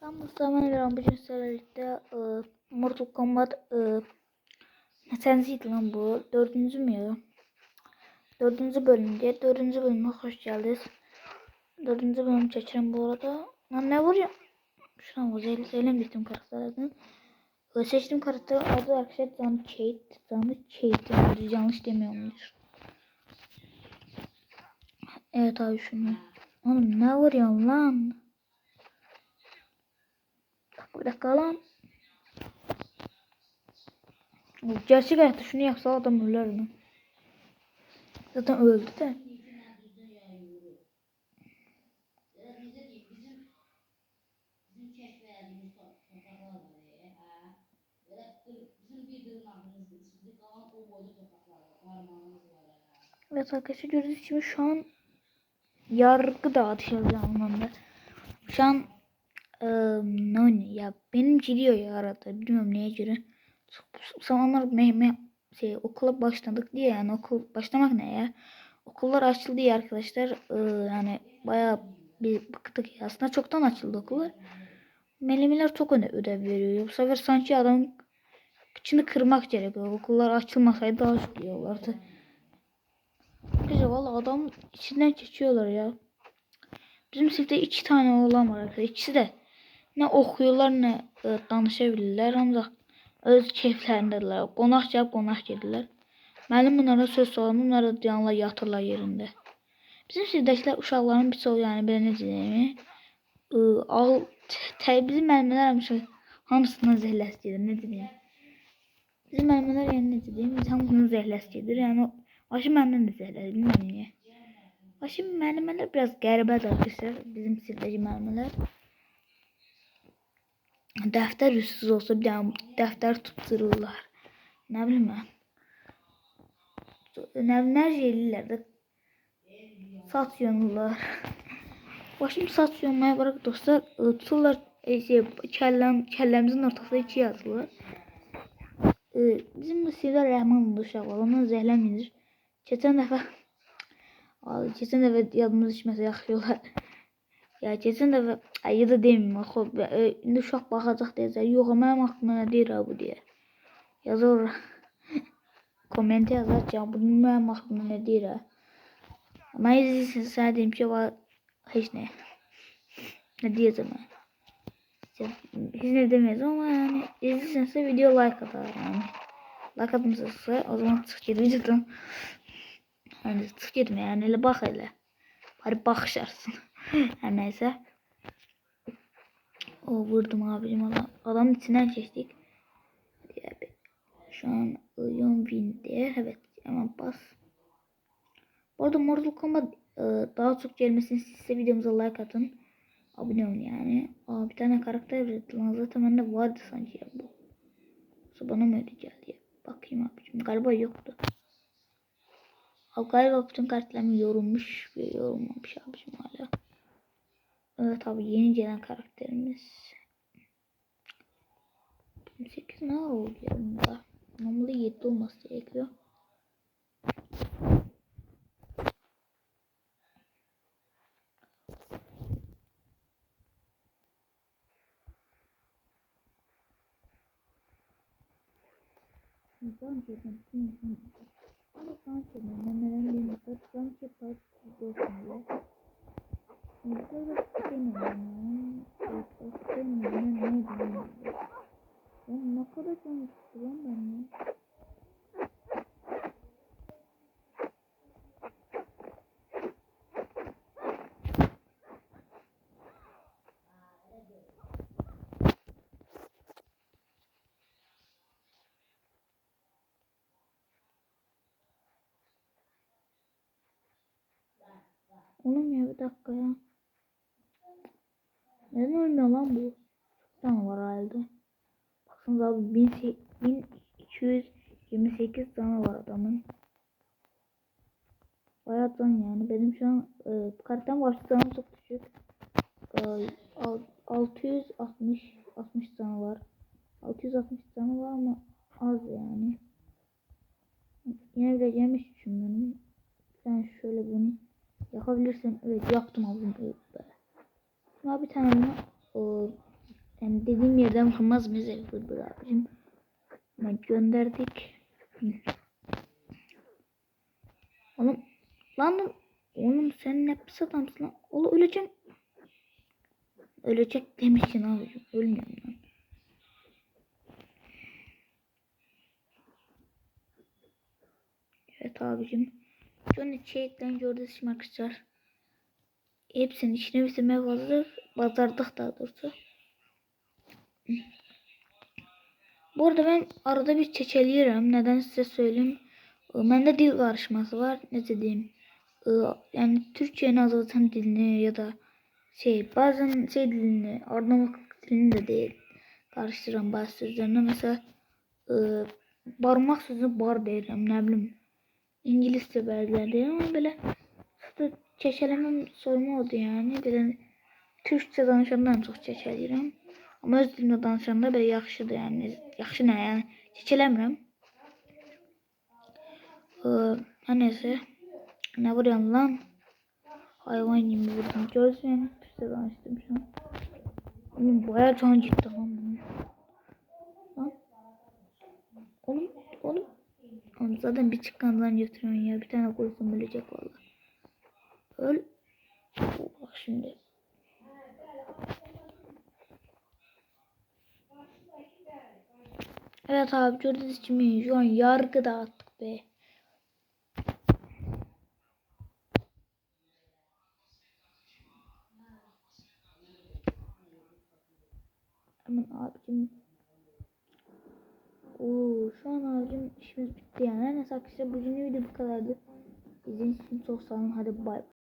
Sen Gören bugün sizlerle birlikte e, Mortal Kombat e, Senseydi lan bu. Dördüncü mü ya? Dördüncü bölümde. Dördüncü bölüme hoş geldiniz. Dördüncü bölüm çekiyorum bu arada. Lan ne vuruyor? Şuna vur. Zeyle, zeyle bittim karakterlerden. E, seçtiğim karakter adı arkadaşlar Zanı Kate. Zanı Kate yani yanlış demiyormuş. Evet abi şunu. Oğlum ne vuruyorsun lan? Dakika. Gerçek hayatta şunu yapsa adam ölür mü? Zaten öldü de. Evet arkadaşlar gördüğünüz gibi şu an yargı dağıtıyoruz anlamda. Şu an Eee ne oynuyor ya benim giriyor ya arada bilmiyorum neye göre. Zamanlar mehme şey okula başladık diye yani okul başlamak ne ya? Okullar açıldı ya arkadaşlar. Eee, yani bayağı bir bıktık ya. Aslında çoktan açıldı okullar. Melimiler çok öne ödev veriyor. Bu sefer sanki adamın kıçını kırmak gerekiyor. Okullar açılmasaydı daha çok iyi olurdu. Güzel valla adam içinden geçiyorlar ya. Bizim sınıfta iki tane oğlan var arkadaşlar. İkisi de ne okuyorlar ne e, danışabilirler ancaq öz keyflərindədirlər. Qonaq gəlib qonaq gedirlər. Müəllim bunlara söz soran, bunlar da dayanırlar, yatırlar yerində. Bizim sirkdəkilər uşaqların bir çoxu, yəni belə necə deyim, e, al təbii müəllimlər həmişə hamısından zəhləs gedir, necə deyim. Bizim müəllimlər yəni necə deyim, biz hamısından zəhləs gedir. Yəni aşı məndən də zəhləs, bilmirəm niyə. Aşı müəllimələr biraz qəribədir bizim sirkdəki müəllimlər. Dəftər üstsüz olsa bir dənə dəftər tuttururlar. Nə bilim mən. Nə bilim eləyirlər də. Saç yonurlar. Başım saç yonmaya bırak dostlar. ıı, Tuturlar e, şey, kəlləm, kəlləmizin ortasında iki yazılır. E, bizim bu Sivər Rəhmanov uşaq var. Ondan zəhləmir. Keçən dəfə keçən dəfə yadımız düşməsə yaxşı olar. Ya dəfə ay ya da e, indi uşaq baxacaq deyəcək. Yox, mənim axlıma nə deyir bu deyə. Yazır. Komment yazar ki, bu mənim axlıma nə deyir. Mən izləyirsən sənə deyim ki, var heç nə. Nə deyəcəm mən. Heç nə deməyəcəm amma yəni izləyirsənsə video like atar yəni. Like atmırsınızsa o zaman çıx ged videodan. Yəni çıx getmə yəni elə bax elə. Bari baxışarsın. Her neyse. O vurdum abicim adam. Adamın içinden geçtik. Şu an Ion Wind'de. Evet hemen bas. Bu arada Mortal Kombat e, daha çok gelmesini size videomuza like atın. Abone olun yani. Aa, bir tane karakter üretti lan. Zaten bende vardı sanki ya bu. Yoksa bana mı öyle geldi? Bakayım abicim. Galiba yoktu. Abi galiba bütün kartlarımı yorulmuş ve yorulmamış abicim hala. Evet abi yeni gelen karakterimiz. 8 ne oldu yanında? Normalde 7 olması gerekiyor. Çekmek için ama can çekmek memelerin bir miktar can çekmek olsun diye. Burada istemiyorum ya. İstemiyorum ne diyeyim. Ben ne kadar can istiyorum ben ya. Ya bir dakika ya. Neden ölmüyor lan bu? Çok tane var herhalde. Baksanıza abi 1228 tane var adamın. Bayağı yani. Benim şu an e, karttan başlı canım çok düşük. E, al- 660 60 tane var. 660 tane var ama az yani. Yine vereceğim hiç düşünmüyorum. Sen şöyle bunu yapabilirsin. Evet yaptım abim. Evet. Şuna bir tane bunu o Yani dediğim yerden vurmaz mıyız Evil'dır abicim. Ama gönderdik. Oğlum lan. Oğlum sen ne pis adamsın lan. Oğlum öleceğim. Ölecek demişsin abicim. Ölmüyorum lan. Evet abicim. Johnny Çelik'ten Jordan arkadaşlar. Hepsinin içine bitirmeye hazır. Bazardık daha doğrusu. Bu arada ben arada bir çeçeliyorum. Neden size söyleyeyim. Ee, Bende dil karışması var. Ne diyeyim. Ee, Yani Türkçe'nin azaltan dilini ya da şey bazen şey dilini Arnavut dilini de değil. Karıştıran bazı sözlerine mesela e, barmak sözü bar derim ne bileyim. İngilizce değil ama böyle çeşelemem sorma oldu yani. Böyle Türkçe danışandan çok çeşeliyim. Ama öz dilimdə danışanda belə yaxşıdır yəni. Yaxşı nə yəni çeçələmirəm. Ee, her neyse. Ne vuruyorum lan? Hayvan gibi vurdum. Görsün. Türkçe danıştım şu an. Oğlum baya can gitti. Oğlum. Oğlum. Zaten bir çıkkandan götürüyorsun ya. Bir tane koysun ölecek valla. Öl. Bak şimdi. Evet abi gördüğünüz gibi şu an yargı dağıttık be. Hemen abicim. Oo, şu an abicim işimiz bitti yani. Neyse arkadaşlar bugün video bu kadardı. İzlediğiniz için çok sağ olun. Hadi bay bay.